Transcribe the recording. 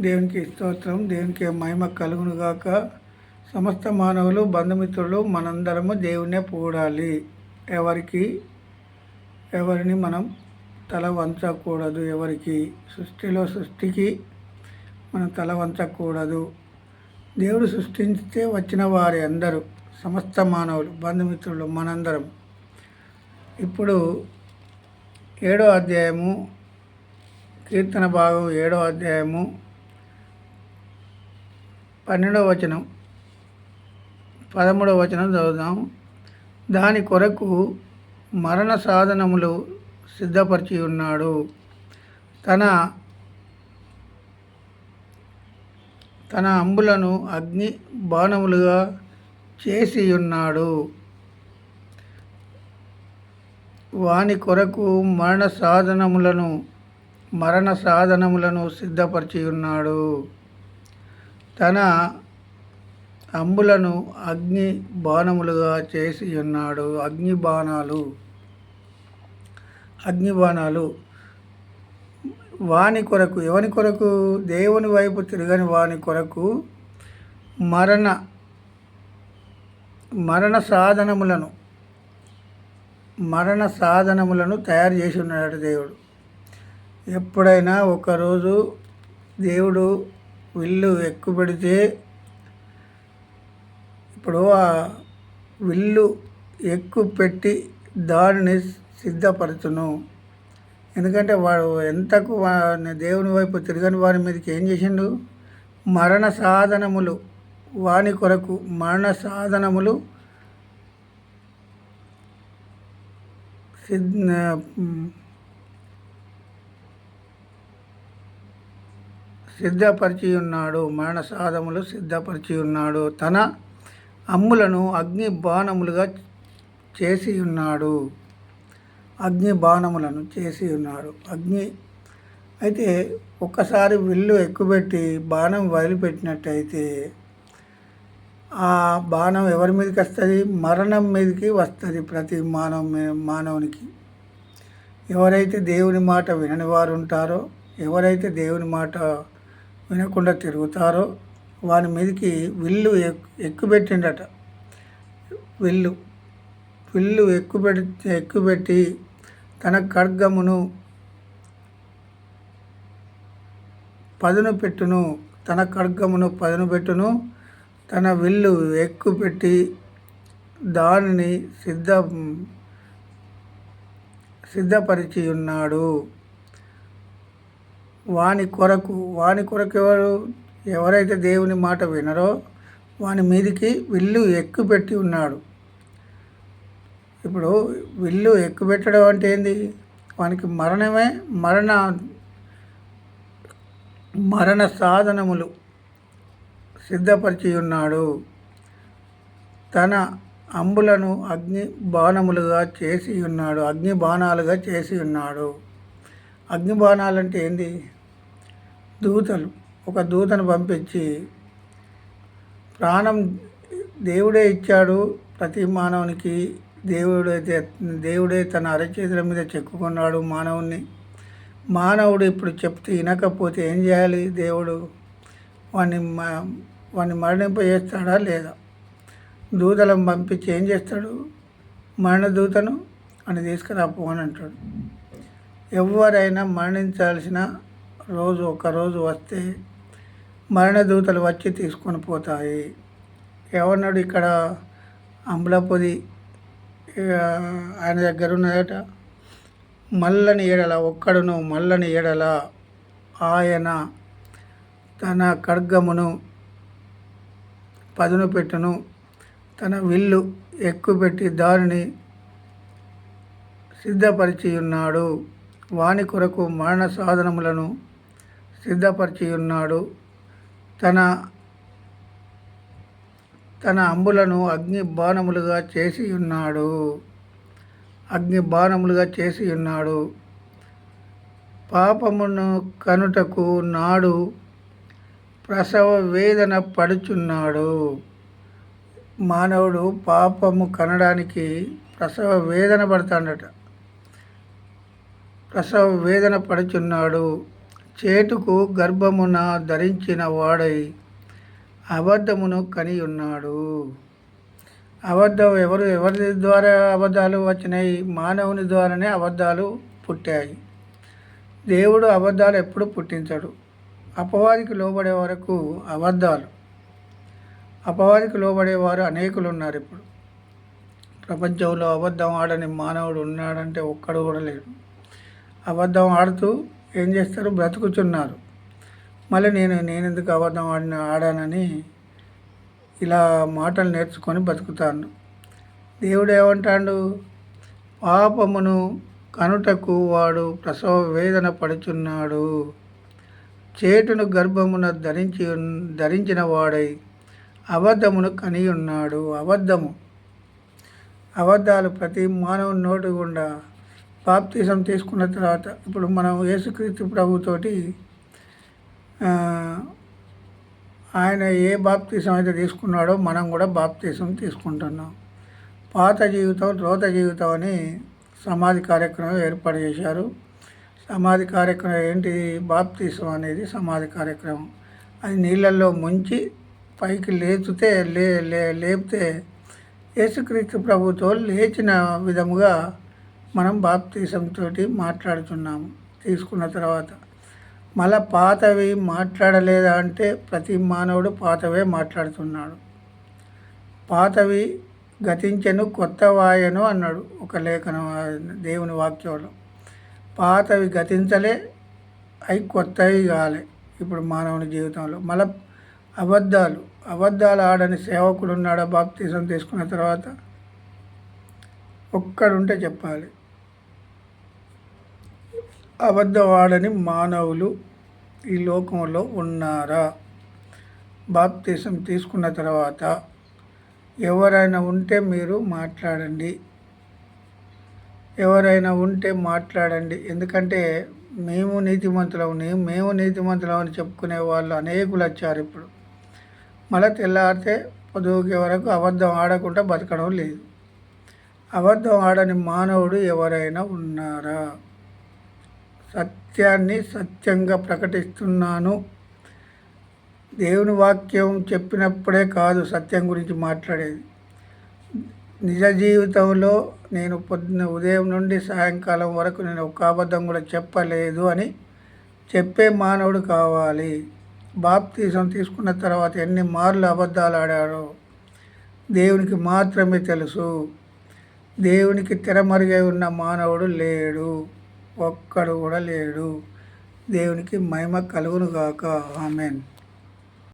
దేవునికి స్తోత్రం దేవునికి మహిమ కలుగునుగాక. సమస్త మానవులు బంధుమిత్రులు మనందరము దేవునే పూడాలి. ఎవరికి? ఎవరిని మనం తల వంచకూడదు. ఎవరికి? సృష్టిలో సృష్టికి మనం తల వంచకూడదు. దేవుడు సృష్టించితే వచ్చిన వారి అందరూ సమస్త మానవులు బంధుమిత్రులు మనందరం. ఇప్పుడు ఏడో అధ్యాయము కీర్తన భాగం ఏడో అధ్యాయము పన్నెండవ వచనం పదమూడవ వచనం చదువుదాం. దాని కొరకు మరణ సాధనములు సిద్ధపరిచి ఉన్నాడు. తన తన అంబులను అగ్ని బాణములుగా చేసి ఉన్నాడు. వాని కొరకు మరణ సాధనములను మరణ సాధనములను సిద్ధపరిచి ఉన్నాడు. తన అంబులను అగ్ని బాణములుగా చేసి ఉన్నాడు. అగ్ని బాణాలు అగ్ని బాణాలు వాని కొరకు ఎవని కొరకు? దేవుని వైపు తిరగని వాని కొరకు మరణ మరణ సాధనములను మరణ సాధనములను తయారు చేసి ఉన్నాడు దేవుడు. ఎప్పుడైనా ఒకరోజు దేవుడు విల్లు ఎక్కుపెడితే ఇప్పుడు ఆ విల్లు ఎక్కు పెట్టి దానిని సిద్ధపరచును. ఎందుకంటే వాడు ఎంతకు వా- దేవుని వైపు తిరగని వారి మీదకి ఏం చేసిండు? మరణ సాధనములు. వాని కొరకు మరణ సాధనములు సిద్ధ సిద్ధపరిచి ఉన్నాడు మరణ సాధములు సిద్ధపరిచి ఉన్నాడు తన అమ్ములను అగ్ని బాణములుగా చేసి ఉన్నాడు అగ్ని బాణములను చేసి ఉన్నాడు అగ్ని అయితే ఒక్కసారి విల్లు ఎక్కుపెట్టి బాణం వదిలిపెట్టినట్టయితే ఆ బాణం ఎవరి మీదకి వస్తుంది? మరణం మీదకి వస్తుంది ప్రతి మానవ మానవునికి. ఎవరైతే దేవుని మాట వినని వారు ఉంటారో ఎవరైతే దేవుని మాట వినకుండా తిరుగుతారో వాని మీదకి విల్లు ఎక్- విల్లు విల్లు ఎక్కుబెట్టి ఎక్కుబెట్టి తన ఖడ్గమును పదును పెట్టును తన ఖడ్గమును పదును పెట్టును తన విల్లు ఎక్కుపెట్టి దానిని సిద్ధ సిద్ధపరిచి ఉన్నాడు వాని కొరకు వాని కొరకు ఎవరు ఎవరైతే దేవుని మాట వినరో వాని మీదికి విల్లు ఎక్కుపెట్టి ఉన్నాడు. ఇప్పుడు విల్లు ఎక్కుపెట్టడం అంటే ఏంది? వానికి మరణమే మరణ మరణ సాధనములు సిద్ధపరిచి ఉన్నాడు తన అంబులను అగ్ని బాణములుగా చేసి ఉన్నాడు అగ్ని బాణాలుగా చేసి ఉన్నాడు అగ్ని బాణాలు అంటే ఏంది? దూతలు ఒక దూతను పంపించి ప్రాణం దేవుడే ఇచ్చాడు ప్రతి మానవునికి దేవుడైతే దేవుడే తన అరచేతుల మీద చెక్కుకున్నాడు మానవుణ్ణి. మానవుడు ఇప్పుడు చెప్తే వినకపోతే ఏం చేయాలి దేవుడు? వాడిని వాణ్ణి వాడిని మరణింపజేస్తాడా లేదా? దూతలను పంపించి ఏం చేస్తాడు? మరణ దూతను అని తీసుకురాపో అని అంటాడు. ఎవరైనా మరణించాల్సిన రోజు ఒకరోజు వస్తే మరణ దూతలు వచ్చి తీసుకొని పోతాయి. ఎవరినాడు ఇక్కడ అంబలపొది ఆయన దగ్గర ఉన్నదట? మల్లని ఏడల ఒక్కడును మల్లని ఏడల ఆయన తన ఖడ్గమును పదును పెట్టును తన విల్లు ఎక్కుపెట్టి దారిని సిద్ధపరిచి ఉన్నాడు వాని కొరకు మరణ సాధనములను సిద్ధపరిచి ఉన్నాడు తన తన అంబులను అగ్ని బాణములుగా చేసి ఉన్నాడు అగ్ని బాణములుగా చేసి ఉన్నాడు పాపమును కనుటకు నాడు ప్రసవ వేదన పడుచున్నాడు. మానవుడు పాపము కనడానికి ప్రసవ వేదన పడతాడట. ప్రసవ వేదన పడుచున్నాడు. చేటుకు గర్భమున ధరించిన వాడై అబద్ధమును కనియున్నాడు. అబద్ధం ఎవరు ఎవరి ద్వారా అబద్ధాలు వచ్చినాయి? మానవుని ద్వారానే అబద్ధాలు పుట్టాయి. దేవుడు అబద్ధాలు ఎప్పుడు పుట్టించడు. అపవాదికి లోబడే వరకు అబద్ధాలు. అపవాదికి లోబడేవారు అనేకులు ఉన్నారు ఇప్పుడు. ప్రపంచంలో అబద్ధం ఆడని మానవుడు ఉన్నాడంటే ఒక్కడు కూడా లేడు. అబద్ధం ఆడుతూ ఏం చేస్తారు? బ్రతుకుతున్నారు. మళ్ళీ నేను నేను ఎందుకు అబద్ధం ఆడిన ఆడానని ఇలా మాటలు నేర్చుకొని బతుకుతాను. దేవుడు ఏమంటాడు? పాపమును కనుటకు వాడు ప్రసవ వేదన పడుచున్నాడు. చేటును గర్భమున ధరించి ధరించిన వాడై అబద్ధమును కని ఉన్నాడు. అబద్ధము. అబద్ధాలు ప్రతి మానవుని నోటి గుండా బాప్తీసం తీసుకున్న తర్వాత ఇప్పుడు మనం యేసుక్రీస్తు ప్రభుతోటి ఆయన ఏ బాప్తీసం అయితే తీసుకున్నాడో మనం కూడా బాప్తీసం తీసుకుంటున్నాం. పాత జీవితం రోత జీవితం అని సమాధి కార్యక్రమం ఏర్పాటు చేశారు. సమాధి కార్యక్రమం ఏంటి? బాప్తీసం అనేది సమాధి కార్యక్రమం. అది నీళ్ళల్లో ముంచి పైకి లేచితే లే లే లేపితే యేసుక్రీస్తు ప్రభుతో లేచిన విధముగా మనం బాప్తీసంతో మాట్లాడుతున్నాము తీసుకున్న తర్వాత. మళ్ళా పాతవి మాట్లాడలేదా అంటే ప్రతి మానవుడు పాతవే మాట్లాడుతున్నాడు. పాతవి గతించను కొత్త వాయను అన్నాడు ఒక లేఖనం దేవుని వాక్యంలో. పాతవి గతించలే అవి కొత్తవి కాలే ఇప్పుడు మానవుని జీవితంలో. మళ్ళీ అబద్ధాలు అబద్ధాలు ఆడని సేవకుడు ఉన్నాడా? బాప్తీసం తీసుకున్న తర్వాత ఒక్కడుంటే చెప్పాలి. అబద్ధం ఆడని మానవులు ఈ లోకంలో ఉన్నారా? బాప్తీసం తీసుకున్న తర్వాత ఎవరైనా ఉంటే మీరు మాట్లాడండి. ఎవరైనా ఉంటే మాట్లాడండి. ఎందుకంటే మేము నీతిమంతులమని మేము నీతిమంతులమని చెప్పుకునే వాళ్ళు అనేకులు వచ్చారు ఇప్పుడు. మళ్ళీ తెల్లారితే పొదువుకి వరకు అబద్ధం ఆడకుండా బతకడం లేదు. అబద్ధం ఆడని మానవుడు ఎవరైనా ఉన్నారా? సత్యాన్ని సత్యంగా ప్రకటిస్తున్నాను. దేవుని వాక్యం చెప్పినప్పుడే కాదు సత్యం గురించి మాట్లాడేది. నిజ జీవితంలో నేను పొద్దున్న ఉదయం నుండి సాయంకాలం వరకు నేను ఒక అబద్ధం కూడా చెప్పలేదు అని చెప్పే మానవుడు కావాలి. బాప్తీసం తీసుకున్న తర్వాత ఎన్ని మార్లు అబద్ధాలు ఆడాడో దేవునికి మాత్రమే తెలుసు. దేవునికి తెరమరుగై ఉన్న మానవుడు లేడు. ఒక్కడు కూడా లేడు. దేవునికి మహిమ కలుగును గాక ఆమెన్.